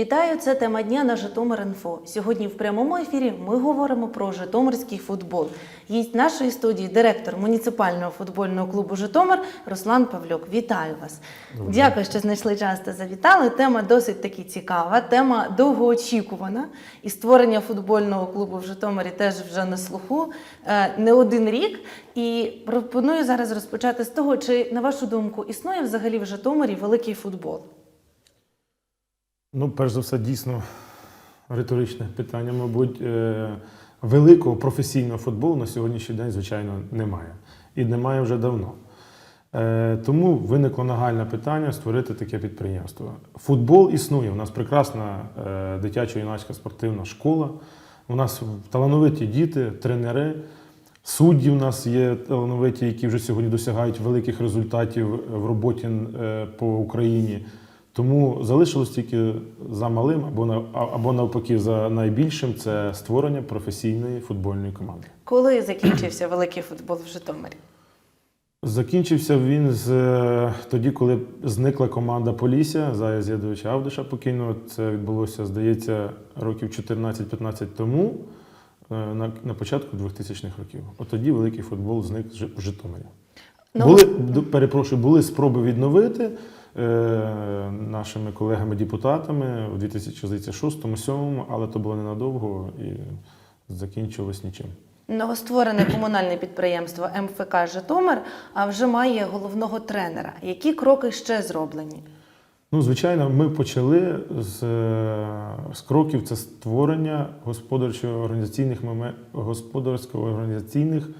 Вітаю! Це тема дня на Житомир.Інфо. Сьогодні в прямому ефірі ми говоримо про Житомирський футбол. Гість нашої студії директор муніципального футбольного клубу Житомир Руслан Павлюк. Вітаю вас! Дякую, що знайшли час та завітали. Тема досить таки цікава, тема довгоочікувана. І створення футбольного клубу в Житомирі теж вже на слуху е, не один рік. І пропоную зараз розпочати з того, чи на вашу думку існує взагалі в Житомирі великий футбол. Ну, перш за все, дійсно риторичне питання, мабуть, Е, великого професійного футболу на сьогоднішній день, звичайно, немає. І немає вже давно. Е, Тому виникло нагальне питання створити таке підприємство. Футбол існує. У нас прекрасна е, дитячо-юнацька спортивна школа. У нас талановиті діти, тренери. Судді у нас є талановиті, які вже сьогодні досягають великих результатів в роботі по Україні. Тому залишилось тільки за малим або на або навпаки за найбільшим це створення професійної футбольної команди. Коли закінчився великий футбол в Житомирі? Закінчився він з е, тоді, коли зникла команда Полісся Зая Зєдовича Авдиша покійного. Це відбулося, здається, років 14-15 тому, е, на, на початку 2000-х років. От тоді великий футбол зник в Житомирі. Ну, Були, перепрошую, були спроби відновити нашими колегами-депутатами у 2006-2007, але то було ненадовго і закінчилось нічим. Новостворене комунальне підприємство МФК Житомир а вже має головного тренера. Які кроки ще зроблені? Ну, звичайно, ми почали з, е, з кроків це створення господарчо-організаційних господарсько-організаційних е,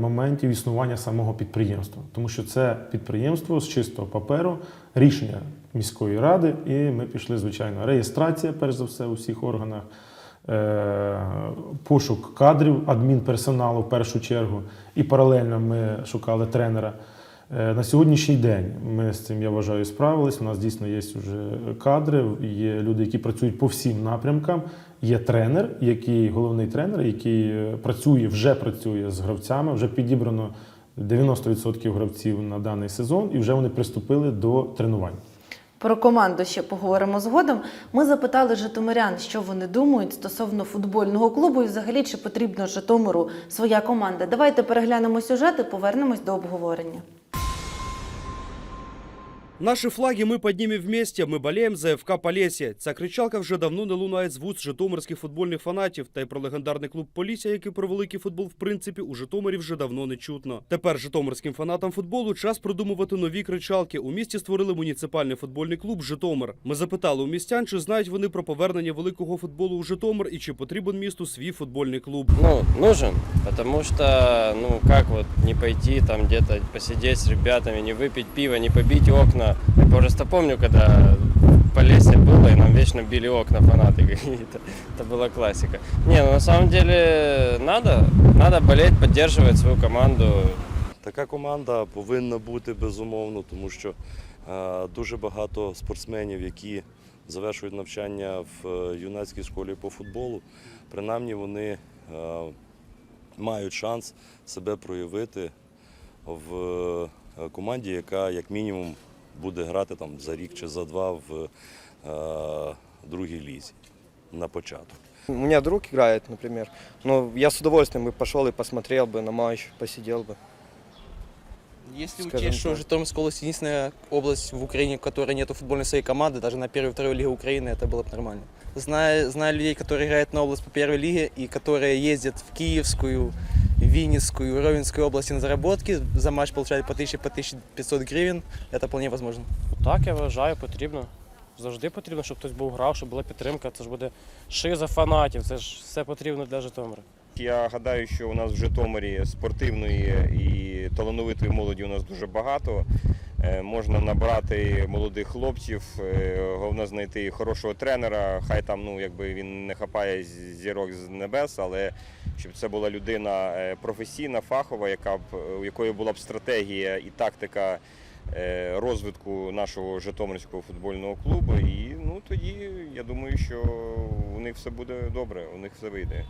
моментів існування самого підприємства. Тому що це підприємство з чистого паперу, рішення міської ради, і ми пішли, звичайно, реєстрація, перш за все, у всіх органах. е, Пошук кадрів, адмінперсоналу в першу чергу, і паралельно ми шукали тренера. Е, На сьогоднішній день ми з цим, я вважаю, справились. У нас дійсно є вже кадри, є люди, які працюють по всім напрямкам. Є тренер, який головний тренер, який е, працює, вже працює з гравцями, вже підібрано 90% гравців на даний сезон, і вже вони приступили до тренувань. Про команду ще поговоримо згодом. Ми запитали житомирян, що вони думають стосовно футбольного клубу і взагалі чи потрібно Житомиру своя команда. Давайте переглянемо сюжет і повернемось до обговорення. Наші флаги ми піднімемо вместе, ми болеємо за ФК Полісся. Ця кричалка вже давно не лунає з вуст житомирських футбольних фанатів. Та й про легендарний клуб Полісся, який про великий футбол в принципі у Житомирі вже давно не чутно. Тепер житомирським фанатам футболу час придумувати нові кричалки. У місті створили муніципальний футбольний клуб Житомир. Ми запитали у містян, чи знають вони про повернення великого футболу у Житомир і чи потрібен місту свій футбольний клуб. Ну, нужен, потому что, ну, как вот не пойти там где-то посидеть с ребятами, не выпить пиво, не побить окна Я просто помню, когда в Полесье было, и нам вечно били окна фанаты какие-то. Это была классика. Не, ну на самом деле надо, надо болеть, поддерживать свою команду. Така команда повинна бути безумовно, тому що е, дуже багато спортсменів, які завершують навчання в е, юнацькій школі по футболу, принаймні вони е, мають шанс себе проявити в е, команді, яка як мінімум буде грати там за рік чи за два в е, другій лізі на початок. У меня друг играет, например. Но я с удовольствием бы пошел и посмотрел бы на матч, посидел бы. Если Скажем учесть, что так. Житомирская область единственная область в Украине, в которой нету футбольной своей команды, даже на первой и второй лиге Украины, это было бы нормально. Зная, зная людей, которые играют на область по первой лиге и которые ездят в Киевскую, Винницкую, Ровенскую области на заработки, за матч получают по 1000, по 1500 гривен, это вполне возможно. Так, я вважаю, потрібно. Завжди потрібно, щоб хтось був грав, щоб була підтримка. Це ж буде шиза фанатів, це ж все потрібно для Житомира. Я гадаю, що у нас в Житомирі спортивної і талановитої молоді у нас дуже багато. Е, Можна набрати молодих хлопців, е, головне знайти хорошого тренера. Хай там ну якби він не хапає зірок з небес, але щоб це була людина е, професійна, фахова, яка б у якої була б стратегія і тактика розвитку нашого Житомирського футбольного клубу. І ну тоді я думаю, що у них все буде добре, у них все вийде.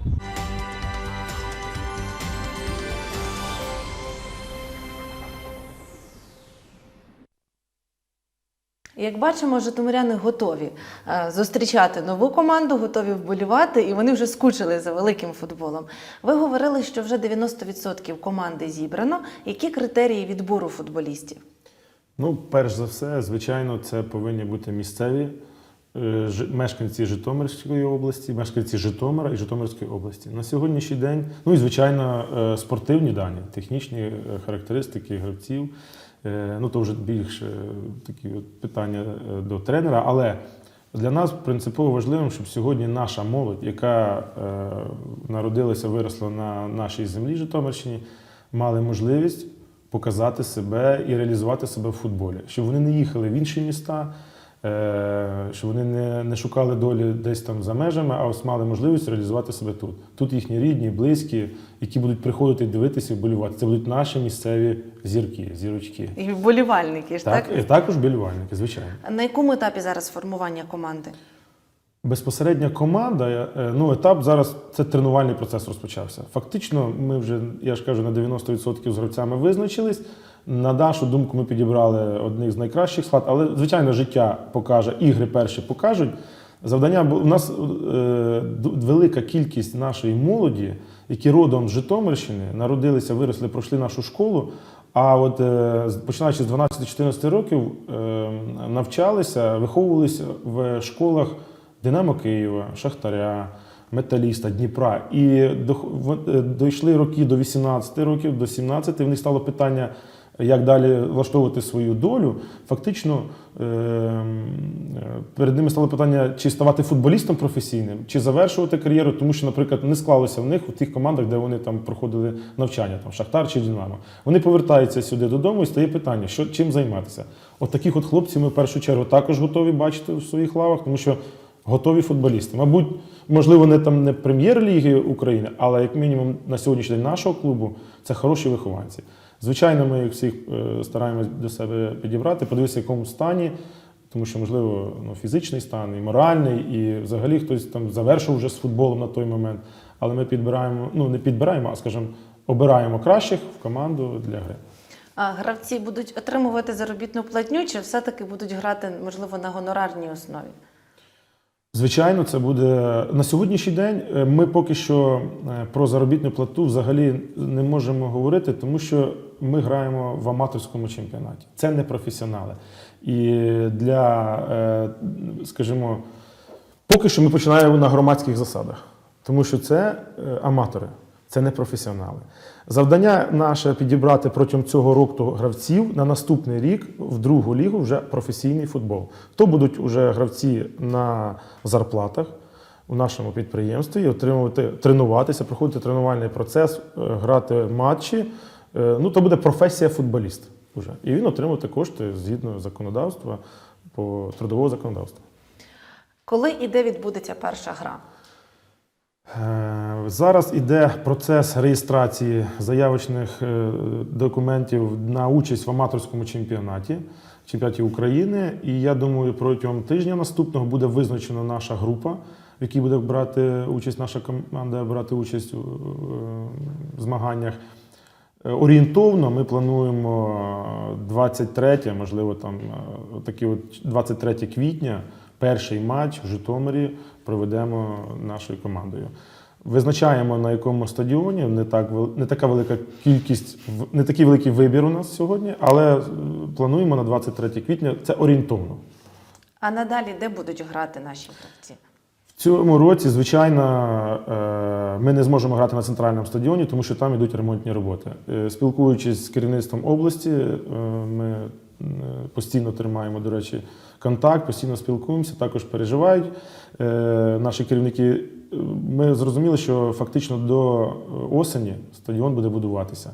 Як бачимо, житомиряни готові е, зустрічати нову команду, готові вболівати, і вони вже скучили за великим футболом. Ви говорили, що вже 90% команди зібрано. Які критерії відбору футболістів? Ну, перш за все, звичайно, це повинні бути місцеві е, мешканці Житомирської області, мешканці Житомира і Житомирської області. На сьогоднішній день, ну і звичайно, е, спортивні дані, технічні характеристики гравців. Е, Ну, то вже більш е, такі от питання е, до тренера. Але для нас принципово важливим, щоб сьогодні наша молодь, яка народилася, виросла на нашій землі Житомирщині, мали можливість показати себе і реалізувати себе в футболі. Щоб вони не їхали в інші міста, е, щоб вони не, не шукали долі десь там за межами, а ось мали можливість реалізувати себе тут. Тут їхні рідні, близькі, які будуть приходити дивитися і вболівати. Це будуть наші місцеві зірки, зірочки. І вболівальники ж так? Так, і також болівальники, звичайно. На якому етапі зараз формування команди? Безпосередня команда, е, ну етап зараз це тренувальний процес розпочався. Фактично, ми вже, я ж кажу, на 90% з гравцями визначились. На нашу думку, ми підібрали одних з найкращих склад, але звичайно, життя покаже, ігри перші покажуть. Завдання у нас е, велика кількість нашої молоді, які родом з Житомирщини, народилися, виросли, пройшли нашу школу. А от е, починаючи з 12-14 років е, навчалися, виховувалися в школах Динамо Києва, Шахтаря, Металіста, Дніпра. І дох- в- е, дійшли роки до 18 років, до 17, в них стало питання, як далі влаштовувати свою долю. Фактично е, е, перед ними стало питання, чи ставати футболістом професійним, чи завершувати кар'єру, тому що, наприклад, не склалося в них у тих командах, де вони там проходили навчання, там Шахтар чи Динамо. Вони повертаються сюди додому і стає питання, що чим займатися. От таких от хлопців ми в першу чергу також готові бачити у своїх лавах, тому що готові футболісти. Мабуть, можливо, не там не прем'єр-ліги України, але як мінімум на сьогоднішній день нашого клубу це хороші вихованці. Звичайно, ми їх всіх е, стараємось до себе підібрати, подивитися, в якому стані, тому що, можливо, ну, фізичний стан, і моральний, і взагалі хтось там завершив вже з футболом на той момент. Але ми підбираємо, ну не підбираємо, а скажімо, обираємо кращих в команду для гри. А гравці будуть отримувати заробітну платню, чи все-таки будуть грати, можливо, на гонорарній основі? Звичайно, це буде на сьогоднішній день. е, Ми поки що е, про заробітну плату взагалі не можемо говорити, тому що ми граємо в аматорському чемпіонаті. Це не професіонали. І для, е, скажімо, поки що ми починаємо на громадських засадах, тому що це е, аматори, це не професіонали. Завдання наше підібрати протягом цього року гравців на наступний рік в другу лігу вже професійний футбол. То будуть вже гравці на зарплатах у нашому підприємстві, і отримувати, тренуватися, проходити тренувальний процес, е, грати матчі. Е, Ну, то буде професія футболіст уже. І він отримувати кошти згідно законодавства по трудового законодавства. Коли і де відбудеться перша гра? Е, Зараз іде процес реєстрації заявочних е, документів на участь в аматорському чемпіонаті, чемпіонаті України. І я думаю, протягом тижня наступного буде визначена наша група, в якій буде брати участь наша команда, брати участь у змаганнях. Е, Орієнтовно ми плануємо е, 23, можливо, там е, такі от 23 квітня, перший матч в Житомирі проведемо нашою командою. Визначаємо на якому стадіоні, не, так, не така велика кількість, не такий великий вибір у нас сьогодні, але е, плануємо на 23 квітня. Це орієнтовно. А надалі де будуть грати наші гравці? Цьому році, звичайно, е, ми не зможемо грати на центральному стадіоні, тому що там йдуть ремонтні роботи. Е, Спілкуючись з керівництвом області, е, ми постійно тримаємо, до речі, контакт, постійно спілкуємося, також переживають наші керівники. Ми зрозуміли, що фактично до осені стадіон буде будуватися.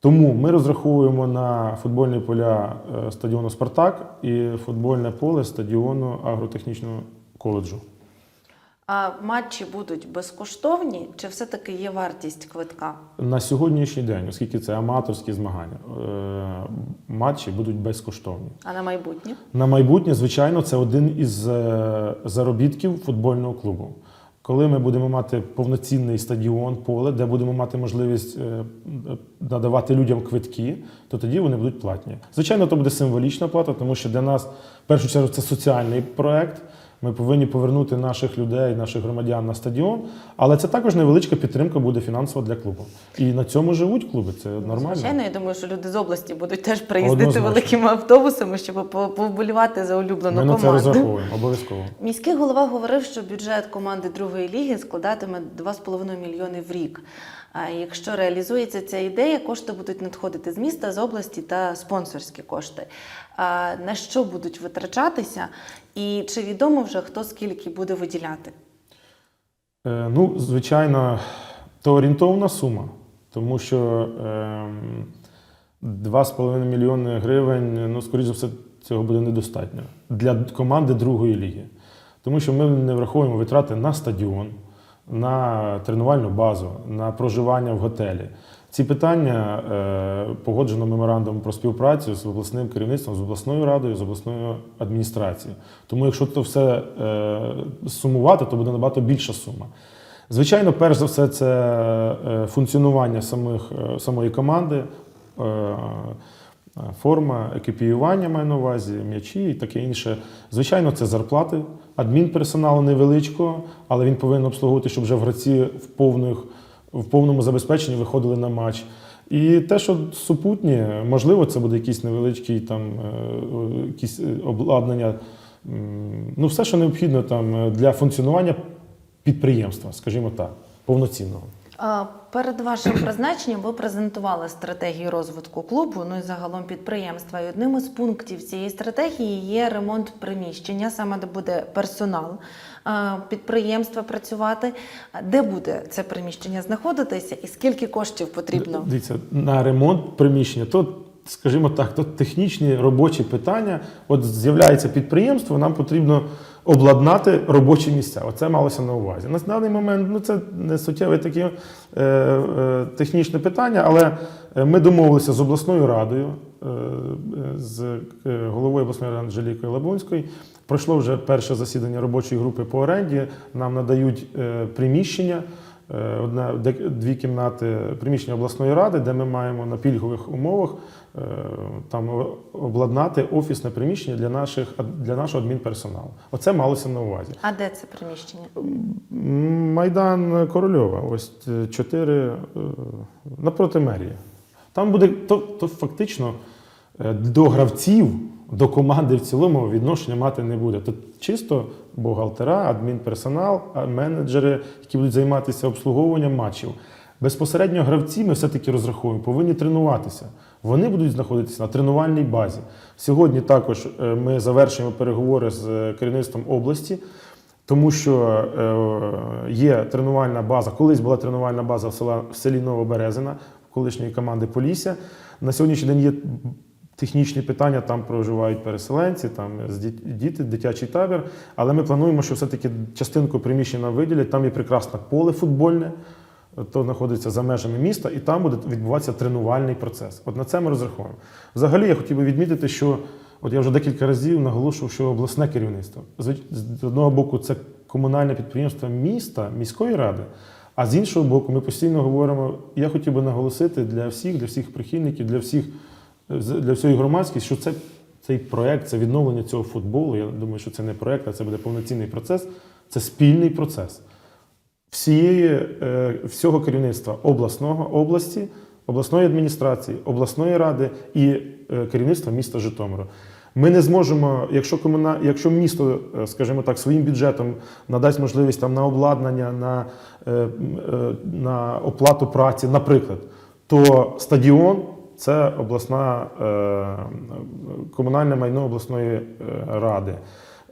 Тому ми розраховуємо на футбольні поля стадіону Спартак і футбольне поле стадіону агротехнічного коледжу. А матчі будуть безкоштовні, чи все-таки є вартість квитка? На сьогоднішній день, оскільки це аматорські змагання, е, матчі будуть безкоштовні. А на майбутнє? На майбутнє, звичайно, це один із е, заробітків футбольного клубу. Коли ми будемо мати повноцінний стадіон, поле, де будемо мати можливість е, надавати людям квитки, то тоді вони будуть платні. Звичайно, то буде символічна плата, тому що для нас в першу чергу це соціальний проект. Ми повинні повернути наших людей, наших громадян на стадіон, але це також невеличка підтримка буде фінансова для клубу. І на цьому живуть клуби. Це нормально. Звичайно, я думаю, що люди з області будуть теж приїздити Однозначно. великими автобусами, щоб по- повболівати за улюблену Ми на це команду. розраховуємо обов'язково. Міський голова говорив, що бюджет команди другої ліги складатиме 2,5 мільйони в рік. А якщо реалізується ця ідея, кошти будуть надходити з міста, з області та спонсорські кошти. А на що будуть витрачатися, і чи відомо вже хто скільки буде виділяти? Е, Ну, звичайно, то орієнтовна сума, тому що ем, 2,5 мільйони гривень, ну, скоріш за все, цього буде недостатньо для команди другої ліги. Тому що ми не враховуємо витрати на стадіон, на тренувальну базу, на проживання в готелі. Ці питання е, погоджено меморандумом про співпрацю з обласним керівництвом, з обласною радою, з обласною адміністрацією. Тому, якщо це все е, сумувати, то буде набагато більша сума. Звичайно, перш за все, це е, функціонування самих, самої команди, форма, екіпіювання маю на увазі, м'ячі і таке інше. Звичайно, це зарплати, адмінперсоналу невеличкого, але він повинен обслуговувати, щоб вже в гравці в повних в повному забезпеченні виходили на матч. І те, що супутнє, можливо, це буде якісь невеличкі там е, якісь е, обладнання. Ну, все, що необхідно там е, для функціонування підприємства, скажімо так, повноцінного. Перед вашим призначенням ви презентували стратегію розвитку клубу, ну і загалом підприємства. І одним із пунктів цієї стратегії є ремонт приміщення, саме де буде персонал підприємства працювати. Де буде це приміщення знаходитися і скільки коштів потрібно? Дивіться, на ремонт приміщення, то, скажімо так, то технічні робочі питання. От з'являється підприємство, нам потрібно обладнати робочі місця. Оце малося на увазі. На даний момент ну, це не суттєве таке е, е, технічне питання, але е, ми домовилися з обласною радою, е, з е, головою обласної ради Анжелікою Лабунською. Пройшло вже перше засідання робочої групи по оренді. Нам надають е, приміщення. Е, Одна дві кімнати приміщення обласної ради, де ми маємо на пільгових умовах там обладнати офісне приміщення для наших для нашого адмінперсоналу. Оце малося на увазі. А де це приміщення? Майдан Корольова, ось е, чотири е, напроти мерії. Там буде то, то фактично е, до гравців, до команди в цілому відношення мати не буде. Тут чисто бухгалтера, адмінперсонал, менеджери, які будуть займатися обслуговуванням матчів. Безпосередньо гравці ми все-таки розраховуємо, повинні тренуватися. Вони будуть знаходитися на тренувальній базі. Сьогодні також е, ми завершуємо переговори з е, керівництвом області. Тому що е, є тренувальна база. Колись була тренувальна база в, селі Новоберезина, колишньої команди Полісся. На сьогоднішній день є технічні питання, там проживають переселенці, там діти, дитячий табір. Але ми плануємо, що все-таки частинку приміщення виділять. Там є прекрасне поле футбольне, то знаходиться за межами міста, і там буде відбуватися тренувальний процес. От на це ми розраховуємо. Взагалі, я хотів би відмітити, що от я вже декілька разів наголошував, що обласне керівництво з одного боку, це комунальне підприємство міста, міської ради. А з іншого боку, ми постійно говоримо. Я хотів би наголосити для всіх, для всіх прихильників, для всіх для всієї громадськості, що це цей проект, це відновлення цього футболу. Я думаю, що це не проект, а це буде повноцінний процес. Це спільний процес всієї, е, всього керівництва обласного області, обласної адміністрації, обласної ради і е, керівництва міста Житомира. Ми не зможемо, якщо комуна, якщо місто, е, скажімо так, своїм бюджетом надасть можливість там на обладнання, на, на оплату праці, наприклад, то стадіон це обласна комунальне майно обласної ради.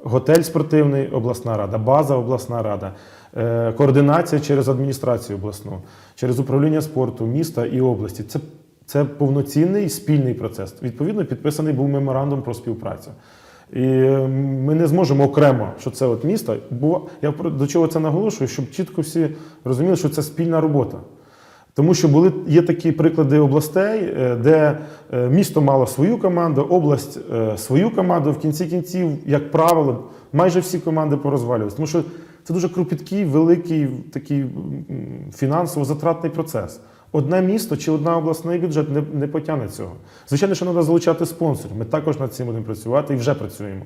Готель спортивний обласна рада, база обласна рада, е, координація через адміністрацію обласну, через управління спорту міста і області. Це, це повноцінний спільний процес. Відповідно, підписаний був меморандум про співпрацю. І ми не зможемо окремо, що це от місто. Бо я до чого це наголошую, щоб чітко всі розуміли, що це спільна робота. Тому що були є такі приклади областей, е, де е, місто мало свою команду, область е, свою команду. В кінці кінців, як правило, майже всі команди порозвалювалися. Тому що це дуже кропіткий, великий такий фінансово затратний процес. Одне місто чи одна обласний бюджет не, не потягне цього. Звичайно, що треба залучати спонсорів. Ми також над цим будемо працювати і вже працюємо.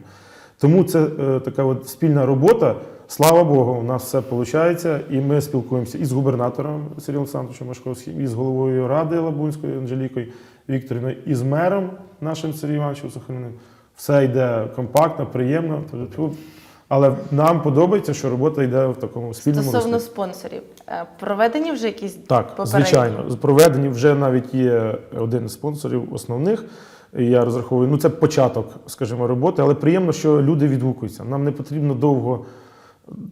Тому це е, така от спільна робота. Слава Богу, у нас все виходить, і ми спілкуємося і з губернатором Сергієм Олександровичем Машковським, і з головою ради Лабунською Анжелікою Вікторівною, і з мером нашим Сергієм Івановичем Сухоміним. Все йде компактно, приємно. Але нам подобається, що робота йде в такому спільному Стосовно руслі. спонсорів, е, проведені вже якісь Так, попередні? звичайно. Проведені вже навіть є один з спонсорів основних. Я розраховую, ну це початок, скажімо, роботи, але приємно, що люди відгукуються. Нам не потрібно довго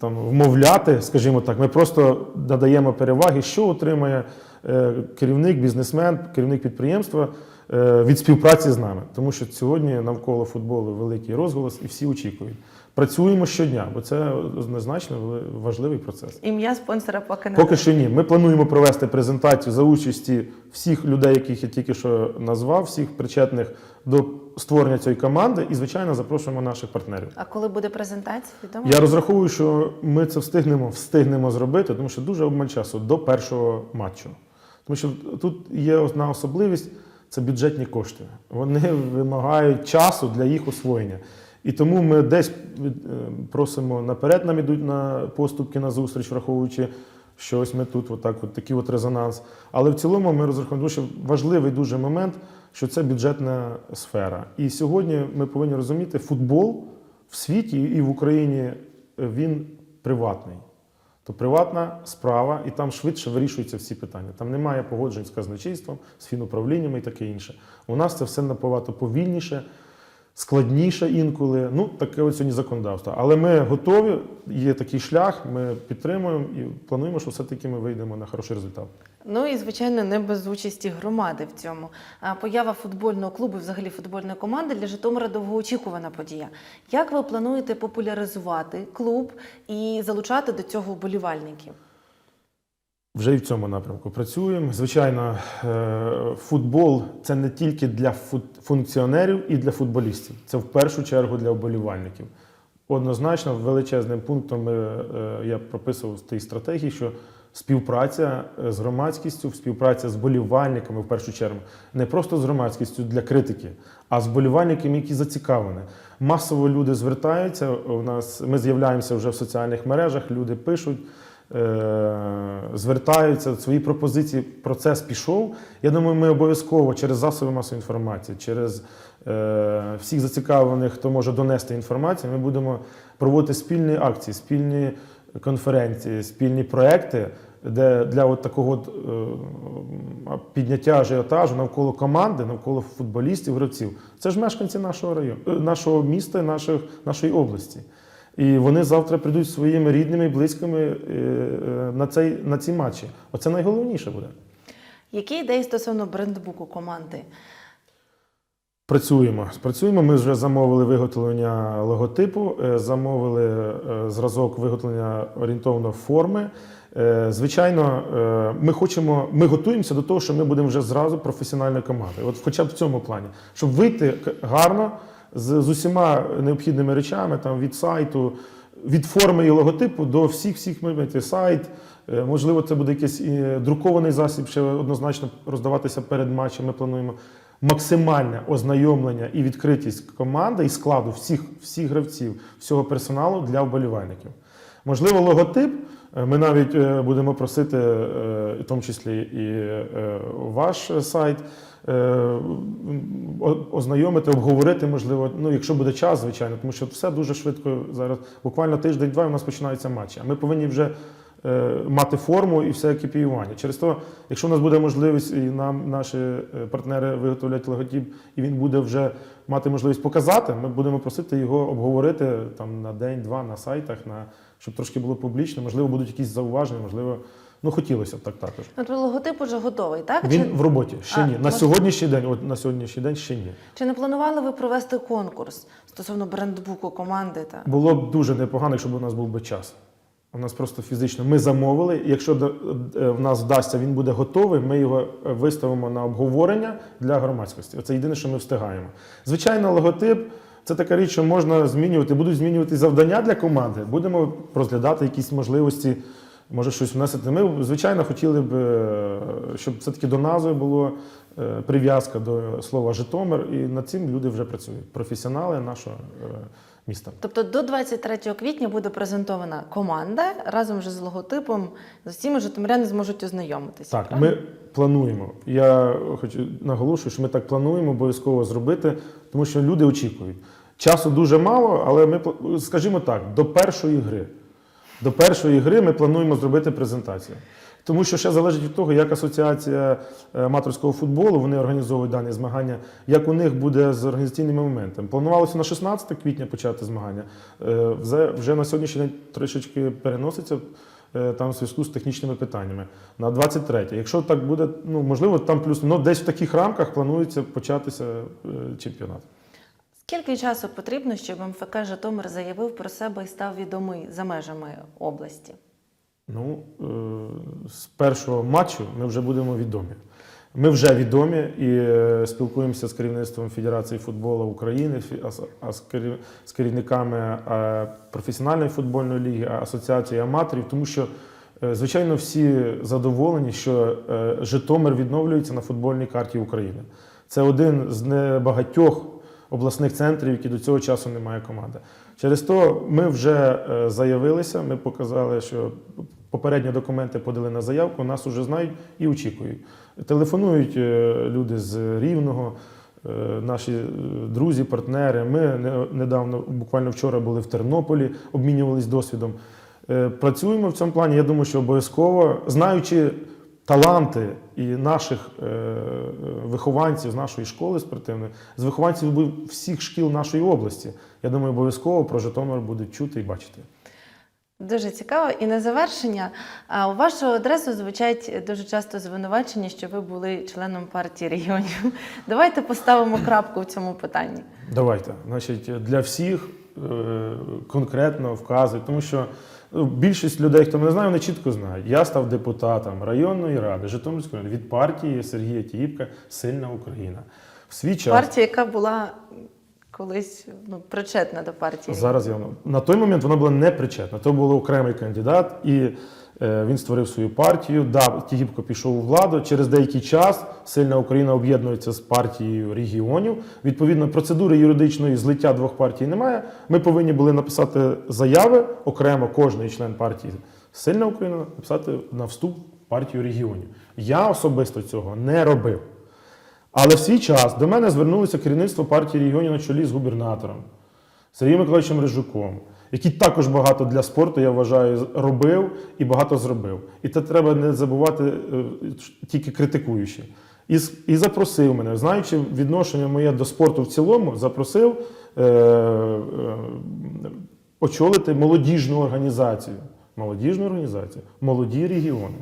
там вмовляти, скажімо так. Ми просто надаємо переваги, що отримає е, керівник, бізнесмен, керівник підприємства е, від співпраці з нами. Тому що сьогодні навколо футболу великий розголос і всі очікують. Працюємо щодня, бо це однозначно важливий процес. Ім'я спонсора поки не Поки що ні. Ми плануємо провести презентацію за участі всіх людей, яких я тільки що назвав, всіх причетних до створення цієї команди, і звичайно запрошуємо наших партнерів. А коли буде презентація, відомо? Я розраховую, що ми це встигнемо, встигнемо зробити, тому що дуже обмаль часу до першого матчу. Тому що тут є одна особливість це бюджетні кошти. Вони вимагають часу для їх освоєння. І тому ми десь е, просимо наперед, нам ідуть на поступки на зустріч, враховуючи, що ось ми тут, отак, от такий от резонанс. Але в цілому ми розраховуємо, що важливий дуже момент, що це бюджетна сфера. І сьогодні ми повинні розуміти, футбол в світі і в Україні е, він приватний. То приватна справа, і там швидше вирішуються всі питання. Там немає погоджень з казначейством, з фінуправліннями і таке інше. У нас це все набагато повільніше, складніше інколи. Ну, таке от сьогодні законодавство. Але ми готові, є такий шлях, ми підтримуємо і плануємо, що все-таки ми вийдемо на хороший результат. Ну і звичайно, не без участі громади в цьому. А Поява футбольного клубу, взагалі футбольної команди для Житомира довгоочікувана подія. Як ви плануєте популяризувати клуб і залучати до цього вболівальників? Вже і в цьому напрямку працюємо. Звичайно, е, футбол це не тільки для функціонерів і для футболістів, це в першу чергу для вболівальників. Однозначно, величезним пунктом е, я прописував в тій стратегії, що співпраця е, з громадськістю, співпраця з болівальниками в першу чергу, не просто з громадськістю для критики, а з болівальниками, які зацікавлені. Масово люди звертаються. У нас ми з'являємося вже в соціальних мережах, люди пишуть. Е, Звертаються свої пропозиції. Процес пішов. Я думаю, ми обов'язково через засоби масової інформації, через е, всіх зацікавлених, хто може донести інформацію. Ми будемо проводити спільні акції, спільні конференції, спільні проекти, де для от такого от, е, підняття ажіотажу навколо команди, навколо футболістів, гравців. Це ж мешканці нашого району, е, нашого міста, наших, нашої області. І вони завтра прийдуть своїми рідними і близькими е, е, на, цей, на ці матчі. Оце найголовніше буде. Які ідеї стосовно брендбуку команди? Працюємо. Працюємо. Ми вже замовили виготовлення логотипу, е, замовили зразок виготовлення орієнтовно форми. Звичайно, ми хочемо, ми готуємося до того, що ми будемо вже зразу професіональною командою. От хоча б в цьому плані, щоб вийти гарно з, з усіма необхідними речами, там від сайту, від форми і логотипу до всіх всіх моментів. Сайт, е, можливо, це буде якийсь е, друкований засіб, ще однозначно роздаватися перед матчем. Ми плануємо максимальне ознайомлення і відкритість команди і складу всіх, всіх гравців, всього персоналу для вболівальників. Можливо, логотип. е, Ми навіть будемо просити, в тому числі і ваш сайт, ознайомити, обговорити, можливо, ну, якщо буде час, звичайно, тому що все дуже швидко зараз. Буквально тиждень-два у нас починаються матчі. А ми повинні вже е, мати форму і все екіпіювання. Через то, якщо у нас буде можливість, і нам наші е, партнери виготовлять логотип, і він буде вже мати можливість показати, ми будемо просити його обговорити там на день-два на сайтах, на щоб трошки було публічно. Можливо, будуть якісь зауваження, можливо, ну хотілося б так також. От логотип уже готовий, так? Він Чи, в роботі ще А, ні. На сьогоднішній день, от на сьогоднішній день ще ні. чи не планували ви провести конкурс стосовно брендбуку команди? Та? Було б дуже непогано, якщо б у нас був би час. У нас просто фізично ми замовили. Якщо е, в нас вдасться, він буде готовий. Ми його е, виставимо на обговорення для громадськості. Це єдине, що ми встигаємо. Звичайно, логотип це така річ, що можна змінювати. Будуть змінювати завдання для команди. Будемо розглядати якісь можливості може щось внесити. Ми, звичайно, хотіли б, е, щоб все-таки до назви було е, прив'язка до слова Житомир, і над цим люди вже працюють. Професіонали нашого е, міста. Тобто до 23 квітня буде презентована команда разом вже з логотипом. З усіма житомиряни зможуть ознайомитися. Так, правильно? ми плануємо. Я хочу наголошую, що ми так плануємо обов'язково зробити, тому що люди очікують. Часу дуже мало, але ми скажімо так, до першої гри. До першої гри ми плануємо зробити презентацію. Тому що ще залежить від того, як асоціація е, аматорського футболу вони організовують дані змагання, як у них буде з організаційними моментами. Планувалося на 16 квітня почати змагання. Е, Вже, на сьогоднішній день трішечки переноситься е, там в зв'язку з технічними питаннями на 23. Якщо так буде, ну можливо, там плюс ну, десь в таких рамках планується початися чемпіонат. Скільки часу потрібно, щоб МФК Житомир заявив про себе і став відомий за межами області? Ну, е, з першого матчу ми вже будемо відомі. Ми вже відомі і е, спілкуємося з керівництвом Федерації футболу України, з- керівниками е, професіональної футбольної ліги, асоціації аматорів, тому що, звичайно, всі задоволені, що Житомир відновлюється на футбольній карті України. Це один з небагатьох обласних центрів, які до цього часу не має команди. Через то ми вже е, заявилися, ми показали, що попередні документи подали на заявку, нас вже знають і очікують. Телефонують е, люди з Рівного, е, наші друзі, партнери. Ми недавно, буквально вчора, були в Тернополі, обмінювались досвідом. Працюємо в цьому плані. Я думаю, що обов'язково, знаючи таланти і наших е, е, вихованців з нашої школи спортивної, з вихованців всіх шкіл нашої області. Я думаю, обов'язково про Житомир будуть чути і бачити. Дуже цікаво. І на завершення, у вашу адресу звучать дуже часто звинувачення, що ви були членом партії регіонів. Давайте поставимо крапку в цьому питанні. Давайте. Значить, для всіх е, конкретно вказують, тому що більшість людей, хто мене знає, вони чітко знають. Я став депутатом районної ради Житомирської ради від партії Сергія Тіївка Сильна Україна. В свій час Партія, яка була колись ну, причетна до партії. Зараз я на той момент вона була не причетна. То був окремий кандидат, і він створив свою партію. Да, Тігіпко пішов у владу. Через деякий час сильна Україна об'єднується з партією регіонів. Відповідно, процедури юридичної злиття двох партій немає. Ми повинні були написати заяви окремо кожний член партії Сильна Україна написати на вступ в партію регіонів. Я особисто цього не робив. Але в свій час до мене звернулося керівництво партії регіонів на чолі з губернатором Сергієм Миколаївичем Рижуком, який також багато для спорту, я вважаю, робив і багато зробив. І це треба не забувати е, тільки критикуючи. І, і запросив мене, знаючи відношення моє до спорту в цілому, запросив е, е, очолити молодіжну організацію. Молодіжну організацію, молоді регіони.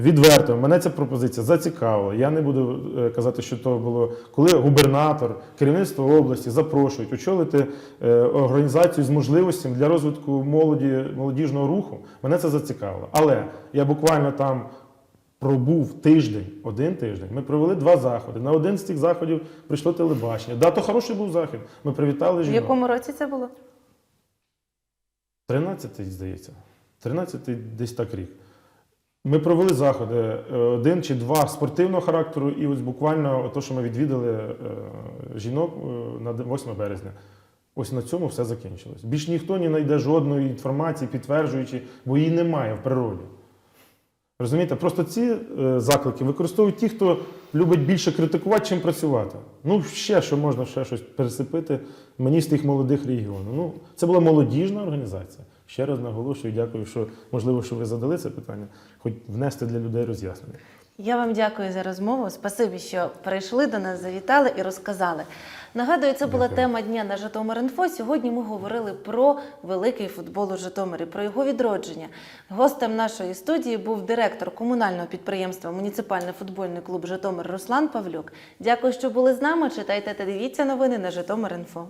Відверто, мене ця пропозиція зацікавила. Я не буду е, казати, що то було, коли губернатор, керівництво області запрошують очолити е, організацію з можливостями для розвитку молоді, молодіжного руху. Мене це зацікавило. Але я буквально там пробув тиждень, один тиждень. Ми провели два заходи. На один з цих заходів прийшло телебачення. Да, то хороший був захід. Ми привітали В жінок. якому році це було? 13-й, здається. 13-й десь так рік. Ми провели заходи е, один чи два спортивного характеру, і ось буквально те, що ми відвідали е, жінок е, на 8 березня. Ось на цьому все закінчилось. Більш ніхто не знайде жодної інформації, підтверджуючи, бо її немає в природі. Розумієте, просто ці заклики використовують ті, хто любить більше критикувати, чим працювати. Ну, ще що можна ще щось пересипити мені з тих молодих регіонів. Ну, це була молодіжна організація. Ще раз наголошую, дякую, що можливо, що ви задали це питання, хоч внести для людей роз'яснення. Я вам дякую за розмову. Спасибі, що прийшли до нас, завітали і розказали. Нагадую, це була Дякую. тема дня на Житомир.Інфо. Сьогодні ми говорили про великий футбол у Житомирі, про його відродження. Гостем нашої студії був директор комунального підприємства Муніципальний футбольний клуб Житомир Руслан Павлюк. Дякую, що були з нами. Читайте та дивіться новини на Житомир.Інфо.